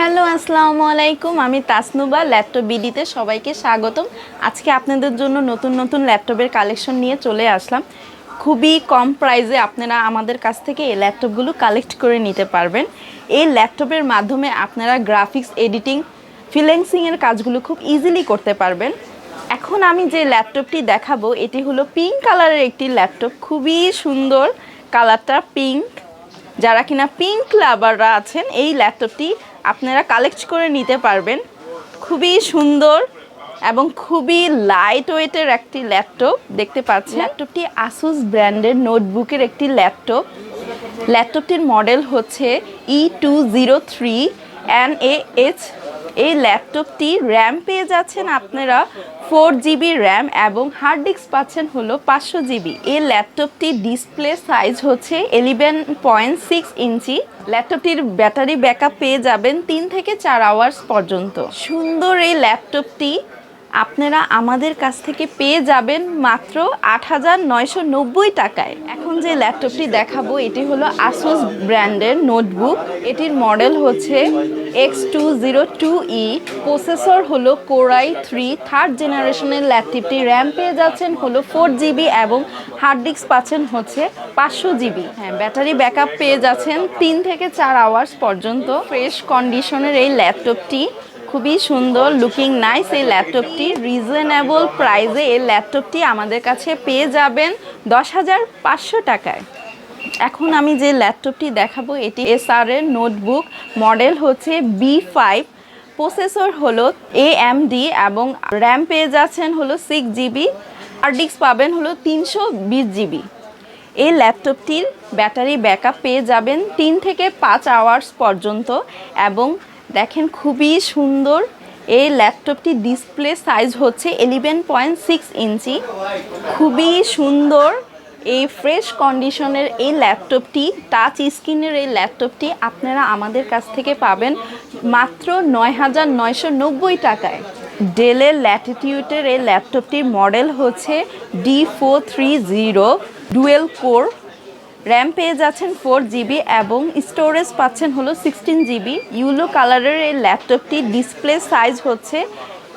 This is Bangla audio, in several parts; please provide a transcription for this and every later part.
হ্যালো, আসসালামু আলাইকুম। আমি তাসনুবা, ল্যাপটপ বিডিতে সবাইকে স্বাগতম। আজকে আপনাদের জন্য নতুন নতুন ল্যাপটপের কালেকশন নিয়ে চলে আসলাম। খুবই কম প্রাইসে আপনারা আমাদের কাছ থেকে এই ল্যাপটপগুলো কালেক্ট করে নিতে পারবেন। এই ল্যাপটপের মাধ্যমে আপনারা গ্রাফিক্স, এডিটিং ফিলেন্সিংয়ের কাজগুলো খুব ইজিলি করতে পারবেন। এখন আমি যে ল্যাপটপটি দেখাবো, এটি হলো পিঙ্ক কালারের একটি ল্যাপটপ। খুবই সুন্দর কালারটা পিঙ্ক যারা কিনা পিঙ্ক লাভাররা আছেন, এই ল্যাপটপটি আপনারা কালেক্ট করে নিতে পারবেন। খুবই সুন্দর এবং খুবই লাইট ওয়েটের একটি ল্যাপটপ দেখতে পাচ্ছি ল্যাপটপটি আসুস ব্র্যান্ডের নোটবুকের একটি ল্যাপটপ ল্যাপটপটির মডেল হচ্ছে E two zero three N A H এই ল্যাপটপটি র্যাম পেয়ে যাচ্ছেন আপনারা ফোর জিবি র্যাম এবং হার্ড ডিস্ক পাচ্ছেন হলো পাঁচশো জিবি এই ল্যাপটপটির ডিসপ্লে সাইজ হচ্ছে এলিভেন পয়েন্ট সিক্স ইঞ্চি। ল্যাপটপটির ব্যাটারি ব্যাকআপ পেয়ে যাবেন তিন থেকে চার আওয়ার্স পর্যন্ত। সুন্দর এই ল্যাপটপটি আপনারা আমাদের কাছ থেকে পেয়ে যাবেন মাত্র আট হাজার নয়শো নব্বই টাকায়। এখন যে ল্যাপটপটি দেখাবো, এটি হলো আসুস ব্র্যান্ডের নোটবুক। এটির মডেল হচ্ছে X two zero two E. Processor হলো কোরাই থ্রি থার্ড জেনারেশনের ল্যাপটপটি র্যাম পেয়ে যাচ্ছেন, হলো ফোর জিবি এবং হার্ড ডিস্ক পাচ্ছেন হচ্ছে পাঁচশো জিবি হ্যাঁ ব্যাটারি ব্যাকআপ পেয়ে যাচ্ছেন তিন থেকে চার আওয়ার্স পর্যন্ত। ফ্রেশ কন্ডিশনের এই ল্যাপটপটি খুবই সুন্দর লুকিং নাইস এই ল্যাপটপটি রিজনেবল প্রাইসে এই ল্যাপটপটি আমাদের কাছে পেয়ে যাবেন দশ হাজার পাঁচশো টাকায়। এখন আমি যে ল্যাপটপটি দেখাবো, এটি এসআর এর নোটবুক মডেল হচ্ছে বি ফাইভ। প্রসেসর হলো এ এম ডি এবং র্যাম পেয়ে যাচ্ছেন হলো সিক্স জিবি আর ডিস্ক পাবেন হলো তিনশো বিশ জিবি এই ল্যাপটপটির ব্যাটারি ব্যাকআপ পেয়ে যাবেন তিন থেকে পাঁচ আওয়ার্স পর্যন্ত এবং দেখেন খুবই সুন্দর। এই ল্যাপটপটি ডিসপ্লে সাইজ হচ্ছে এলিভেন পয়েন্ট সিক্স ইঞ্চি। খুবই সুন্দর। এই ফ্রেশ কন্ডিশনের এই ল্যাপটপটি, টাচ স্ক্রিনের এই ল্যাপটপটি আপনারা আমাদের কাছ থেকে পাবেন মাত্র নয় হাজার নয়শো নব্বই টাকায়। ডেলের ল্যাটিটিউডের এই ল্যাপটপটির মডেল হচ্ছে D four three zero dual core RAM পেয়ে যাচ্ছেন ফোর জিবি এবং স্টোরেজ পাচ্ছেন হলো সিক্সটিন জিবি ইউলো কালারের এই ল্যাপটপটি ডিসপ্লে সাইজ হচ্ছে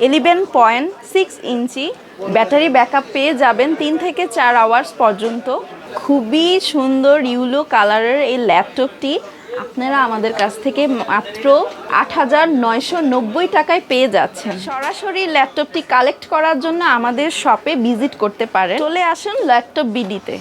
eleven point six inch battery backup পেয়ে যাবেন তিন থেকে চার আওয়ার্স পর্যন্ত। খুবই সুন্দর ইউলো কালারের এই ল্যাপটপটি আপনারা আমাদের কাছ থেকে মাত্র আট হাজার নয়শো নব্বই টাকায় পেয়ে যাচ্ছেন। সরাসরি ল্যাপটপটি কালেক্ট করার জন্য আমাদের শপে ভিজিট করতে পারেন। চলে আসুন ল্যাপটপ বিডিতে